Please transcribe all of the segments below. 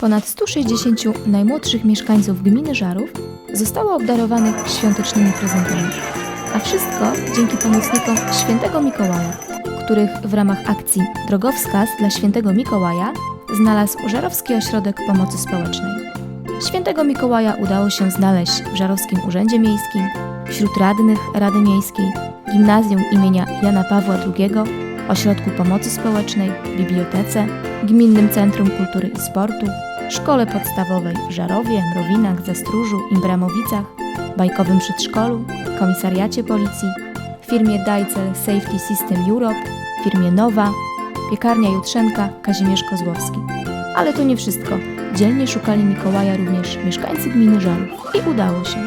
Ponad 160 najmłodszych mieszkańców gminy Żarów zostało obdarowanych świątecznymi prezentami. A wszystko dzięki pomocnikom Świętego Mikołaja, których w ramach akcji Drogowskaz dla Świętego Mikołaja znalazł Żarowski Ośrodek Pomocy Społecznej. Świętego Mikołaja udało się znaleźć w Żarowskim Urzędzie Miejskim, wśród radnych Rady Miejskiej, Gimnazjum imienia Jana Pawła II, Ośrodku Pomocy Społecznej, Bibliotece, Gminnym Centrum Kultury i Sportu, Szkole Podstawowej w Żarowie, Mrowinach, Zastróżu, Imbramowicach, Bajkowym Przedszkolu, Komisariacie Policji, firmie Dajcel Safety System Europe, firmie Nowa, piekarnia Jutrzenka Kazimierz Kozłowski. Ale to nie wszystko. Dzielnie szukali Mikołaja również mieszkańcy gminy Żarów i udało się.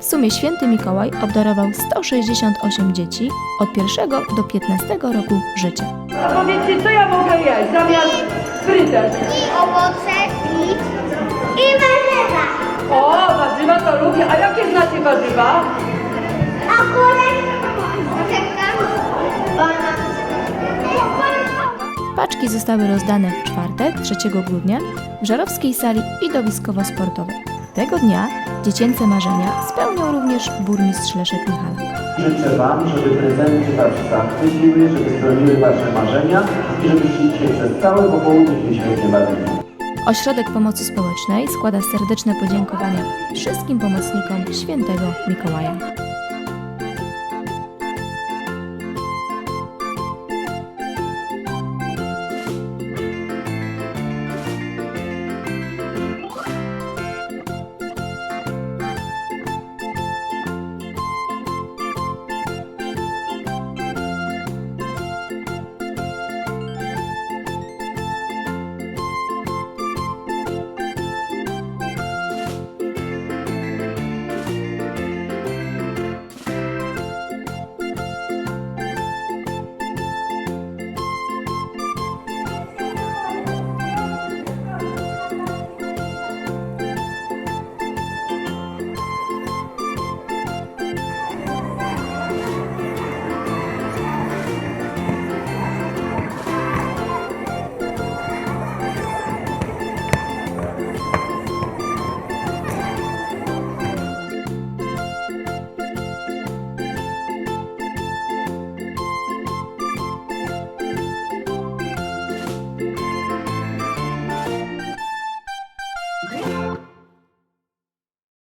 W sumie święty Mikołaj obdarował 168 dzieci od 1 do 15 roku życia. A powiedzcie, co ja mogę jeść zamiast i owoce i, i warzywa. O, warzywa to lubię. A jakie znacie warzywa? Akurat czekam. Paczki zostały rozdane w czwartek, 3 grudnia, w żarowskiej sali widowiskowo-sportowej. Tego dnia dziecięce marzenia spełniał również burmistrz Leszek Michalak. Życzę Wam, żeby prezenty Was zachwyciły, żeby spełniły Wasze marzenia i żebyście dzisiaj przez całe popołudnie się świetnie bawili. Ośrodek Pomocy Społecznej składa serdeczne podziękowania wszystkim pomocnikom świętego Mikołaja.